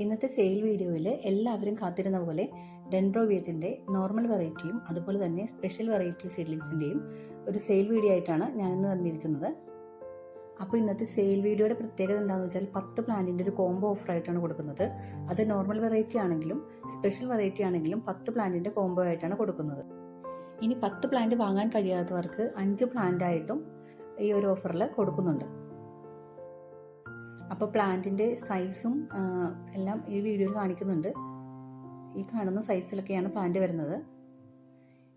ഇന്നത്തെ സെയിൽ വീഡിയോയിൽ എല്ലാവരും കാത്തിരുന്ന പോലെ ഡെൻഡ്രോവിയത്തിന്റെ നോർമൽ വെറൈറ്റിയും അതുപോലെ തന്നെ സ്പെഷ്യൽ വെറൈറ്റി സീഡ്ലിങ്സിന്റെയും ഒരു സെയിൽ വീഡിയോ ആയിട്ടാണ് ഞാനിന്ന് വന്നിരിക്കുന്നത്. അപ്പോൾ ഇന്നത്തെ സെയിൽ വീഡിയോയുടെ പ്രത്യേകത എന്താണെന്ന് വെച്ചാൽ പത്ത് പ്ലാന്റിന്റെ ഒരു കോംബോ ഓഫർ ആയിട്ടാണ് കൊടുക്കുന്നത്. അത് നോർമൽ വെറൈറ്റി ആണെങ്കിലും സ്പെഷ്യൽ വെറൈറ്റി ആണെങ്കിലും പത്ത് പ്ലാന്റിന്റെ കോംബോ ആയിട്ടാണ് കൊടുക്കുന്നത്. ഇനി പത്ത് പ്ലാന്റ് വാങ്ങാൻ കഴിയാത്തവർക്ക് അഞ്ച് പ്ലാന്റ് ആയിട്ടും ഈ ഒരു ഓഫറിൽ കൊടുക്കുന്നുണ്ട്. അപ്പോൾ പ്ലാന്റിന്റെ സൈസും എല്ലാം ഈ വീഡിയോയിൽ കാണിക്കുന്നുണ്ട്. ഈ കാണുന്ന സൈസിലൊക്കെയാണ് പ്ലാന്റ് വരുന്നത്.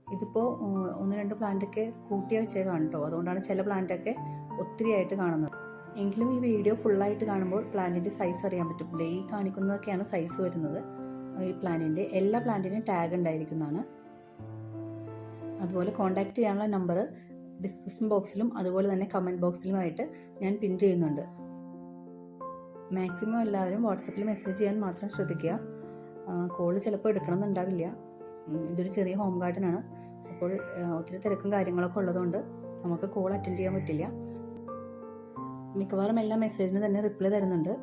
ഇതിപ്പോൾ ഒന്ന് രണ്ട് പ്ലാന്റൊക്കെ കൂട്ടിയ വെച്ചേ കാണട്ടോ അതുകൊണ്ടാണ് ചില പ്ലാന്റൊക്കെ ഒത്തിരി ആയിട്ട് കാണുന്നത്. എങ്കിലും ഈ വീഡിയോ ഫുള്ളായിട്ട് കാണുമ്പോൾ പ്ലാന്റിന്റെ സൈസ് അറിയാൻ പറ്റും. ദേ ഈ കാണിക്കുന്നതൊക്കെയാണ് സൈസ് വരുന്നത്. ഈ പ്ലാന്റിന്റെ എല്ലാ പ്ലാന്റിനും ടാഗ് ഉണ്ടായിരിക്കുന്നതാണ്. അതുപോലെ കോൺടാക്റ്റ് ചെയ്യാനുള്ള നമ്പർ ഡിസ്ക്രിപ്ഷൻ ബോക്സിലും അതുപോലെ തന്നെ കമന്റ് ബോക്സിലുമായിട്ട് ഞാൻ പിൻ ചെയ്യുന്നുണ്ട്. മാക്സിമം എല്ലാവരും വാട്സപ്പിൽ മെസ്സേജ് ചെയ്യാൻ മാത്രം ശ്രദ്ധിക്കുക. കോൾ ചിലപ്പോൾ എടുക്കണമെന്നുണ്ടാവില്ല. ഇതൊരു ചെറിയ ഹോം ഗാർഡനാണ് അപ്പോൾ ഒത്തിരി തിരക്കും കാര്യങ്ങളൊക്കെ ഉള്ളതുകൊണ്ട് നമുക്ക് കോൾ അറ്റൻഡ് ചെയ്യാൻ പറ്റില്ല. മിക്കവാറും എല്ലാ മെസ്സേജിന് തന്നെ റിപ്ലൈ തരുന്നുണ്ട്.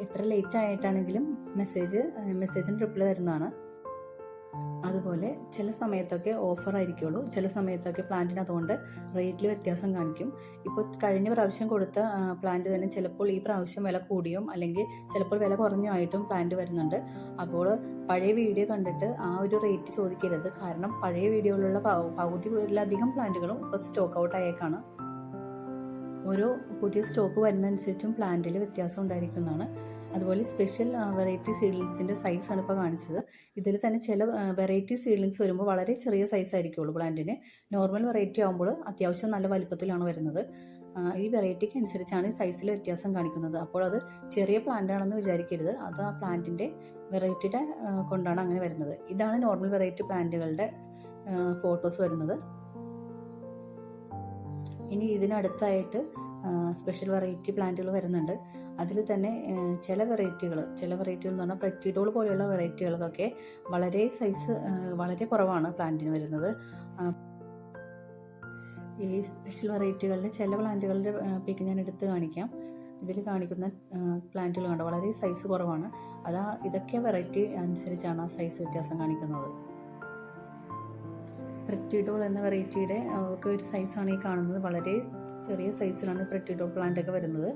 എത്ര ലേറ്റ് ആയിട്ടാണെങ്കിലും മെസ്സേജ് മെസ്സേജിന് റിപ്ലൈ തരുന്നതാണ്. അതുപോലെ ചില സമയത്തൊക്കെ ഓഫർ ആയിരിക്കുള്ളൂ. ചില സമയത്തൊക്കെ പ്ലാന്റിന് അതുകൊണ്ട് റേറ്റിൽ വ്യത്യാസം കാണിക്കും. ഇപ്പോൾ കഴിഞ്ഞ പ്രാവശ്യം കൊടുത്ത പ്ലാന്റ് തന്നെ ചിലപ്പോൾ ഈ പ്രാവശ്യം വില കൂടിയും അല്ലെങ്കിൽ ചിലപ്പോൾ വില കുറഞ്ഞുമായിട്ടും പ്ലാന്റ് വരുന്നുണ്ട്. അപ്പോൾ പഴയ വീഡിയോ കണ്ടിട്ട് ആ ഒരു റേറ്റ് ചോദിക്കരുത്. കാരണം പഴയ വീഡിയോയിലുള്ള പകുതി പകുതിയിലധികം പ്ലാന്റുകളും ഇപ്പോൾ സ്റ്റോക്ക് ഔട്ട് ആയേക്കാണ്. ഓരോ പുതിയ സ്റ്റോക്ക് വരുന്നതനുസരിച്ചും പ്ലാന്റിൽ വ്യത്യാസം ഉണ്ടായിരിക്കുന്നതാണ്. അതുപോലെ സ്പെഷ്യൽ വെറൈറ്റി സീഡ്ലിങ്സിന്റെ സൈസാണ് ഇപ്പോൾ കാണിച്ചത്. ഇതിൽ തന്നെ ചില വെറൈറ്റി സീഡ്ലിങ്സ് വരുമ്പോൾ വളരെ ചെറിയ സൈസ് ആയിരിക്കുള്ളൂ പ്ലാന്റിന് നോർമൽ വെറൈറ്റി ആകുമ്പോൾ അത്യാവശ്യം നല്ല വലുപ്പത്തിലാണ് വരുന്നത്. ഈ വെറൈറ്റിക്ക് അനുസരിച്ചാണ് ഈ സൈസിൽ വ്യത്യാസം കാണിക്കുന്നത്. അപ്പോൾ അത് ചെറിയ പ്ലാന്റ് ആണെന്ന് വിചാരിക്കരുത്. അത് ആ പ്ലാന്റിന്റെ വെറൈറ്റിയുടെ കൊണ്ടാണ് അങ്ങനെ വരുന്നത്. ഇതാണ് നോർമൽ വെറൈറ്റി പ്ലാന്റുകളുടെ ഫോട്ടോസ് വരുന്നത്. ഇനി ഇതിനടുത്തായിട്ട് സ്പെഷ്യൽ വെറൈറ്റി പ്ലാന്റുകൾ വരുന്നുണ്ട്. അതിൽ തന്നെ ചില വെറൈറ്റികൾ ചില വെറൈറ്റികൾ എന്ന് പറഞ്ഞാൽ പ്രറ്റിഡോൾ പോലെയുള്ള വെറൈറ്റികൾക്കൊക്കെ വളരെ സൈസ് വളരെ കുറവാണ് പ്ലാന്റിന് വരുന്നത്. ഈ സ്പെഷ്യൽ വെറൈറ്റികളുടെ ചില പ്ലാന്റുകളുടെ പിക്ക് ഞാൻ എടുത്ത് കാണിക്കാം. ഇതിൽ കാണിക്കുന്ന പ്ലാന്റുകൾ കണ്ടോ? വളരെ സൈസ് കുറവാണ്. അതാ ഇതൊക്കെ വെറൈറ്റി അനുസരിച്ചാണ് ആ സൈസ് വ്യത്യാസം കാണിക്കുന്നത്. പ്രെറ്റിഡോൾ എന്ന വെറൈറ്റിയുടെ ഒക്കെ ഒരു സൈസാണ് ഈ കാണുന്നത്. വളരെ ചെറിയ സൈസിലാണ് പ്രറ്റിഡോൾ പ്ലാന്റ് ഒക്കെ വരുന്നത്.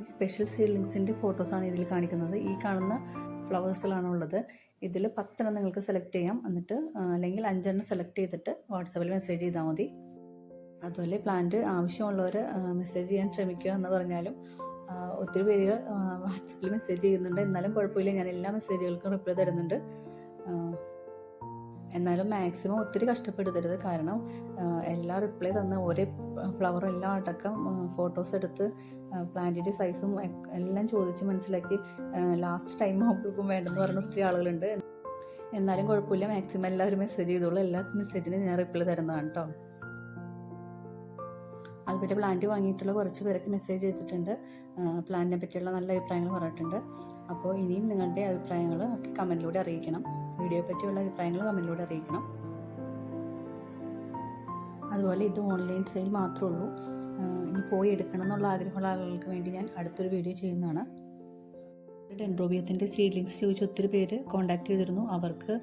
ഈ സ്പെഷ്യൽ സീഡ്ലിങ്സിന്റെ ഫോട്ടോസാണ് ഇതിൽ കാണിക്കുന്നത്. ഈ കാണുന്ന ഫ്ലവേഴ്സിലാണ് ഉള്ളത്. ഇതിൽ പത്തെണ്ണം നിങ്ങൾക്ക് സെലക്ട് ചെയ്യാം. എന്നിട്ട് അല്ലെങ്കിൽ അഞ്ചെണ്ണം സെലക്ട് ചെയ്തിട്ട് വാട്സപ്പിൽ മെസ്സേജ് ചെയ്താൽ മതി. അതുപോലെ പ്ലാന്റ് ആവശ്യമുള്ളവർ മെസ്സേജ് ചെയ്യാൻ ശ്രമിക്കുക എന്ന് പറഞ്ഞാലും ഒത്തിരി പേര് വാട്സപ്പിൽ മെസ്സേജ് ചെയ്യുന്നുണ്ട്. എന്നാലും കുഴപ്പമില്ല. ഞാൻ എല്ലാ മെസ്സേജുകൾക്കും റിപ്ലൈ തരുന്നുണ്ട്. എന്നാലും മാക്സിമം ഒത്തിരി കഷ്ടപ്പെടുത്തരുത്. കാരണം എല്ലാ റിപ്ലൈ തന്ന ഒരേ ഫ്ലവറും എല്ലാം അടക്കം ഫോട്ടോസ് എടുത്ത് പ്ലാന്റിന്റെ സൈസും എല്ലാം ചോദിച്ച് മനസ്സിലാക്കി ലാസ്റ്റ് ടൈം ആകുമ്പോഴേക്കും വേണ്ടെന്ന് പറഞ്ഞ ഒത്തിരി ആളുകളുണ്ട്. എന്നാലും കുഴപ്പമില്ല. മാക്സിമം എല്ലാവരും മെസ്സേജ് ചെയ്തോളൂ. എല്ലാ മെസ്സേജിനും ഞാൻ റിപ്ലൈ തരുന്നതാണ് കേട്ടോ അതുപോലെ പ്ലാന്റ് വാങ്ങിയിട്ടുള്ള കുറച്ച് പേരൊക്കെ മെസ്സേജ് ചെയ്തിട്ടുണ്ട് പ്ലാന്റിനെ പറ്റിയുള്ള നല്ല അഭിപ്രായങ്ങൾ പറഞ്ഞിട്ടുണ്ട്. അപ്പോൾ ഇനിയും നിങ്ങളുടെ അഭിപ്രായങ്ങൾ കമന്റിലൂടെ അറിയിക്കണം. വീഡിയോയെ പറ്റിയുള്ള അഭിപ്രായങ്ങൾ കമന്റിലൂടെ അറിയിക്കണം. അതുപോലെ ഇത് ഓൺലൈൻ സെയിൽ മാത്രമേ ഉള്ളൂ. ഇനി പോയി എടുക്കണം എന്നുള്ള ആഗ്രഹമുള്ള ആളുകൾക്ക് വേണ്ടി ഞാൻ അടുത്തൊരു വീഡിയോ ചെയ്യുന്നതാണ്. ഡെൻഡ്രോബിയത്തിന്റെ സീഡ്ലിങ്സ് ചോദിച്ച് ഒത്തിരി പേര് കോൺടാക്ട് ചെയ്തിരുന്നു. അവർക്ക്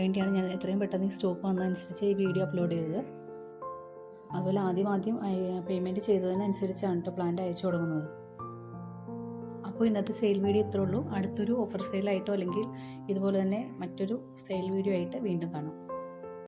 വേണ്ടിയാണ് ഞാൻ എത്രയും പെട്ടെന്ന് ഈ സ്റ്റോക്ക് വന്നതനുസരിച്ച് ഈ വീഡിയോ അപ്ലോഡ് ചെയ്തത്. അതുപോലെ ആദ്യം ആദ്യം പേയ്മെന്റ് ചെയ്തതിനനുസരിച്ചാണ് കേട്ടോ പ്ലാന്റ് അയച്ചു തുടങ്ങുന്നത്. അപ്പോൾ ഇന്നത്തെ സെയിൽ വീഡിയോ ഇത്രേ ഉള്ളൂ. അടുത്തൊരു ഓഫർ സെയിലായിട്ടോ അല്ലെങ്കിൽ ഇതുപോലെ തന്നെ മറ്റൊരു സെയിൽ വീഡിയോ ആയിട്ട് വീണ്ടും കാണാം.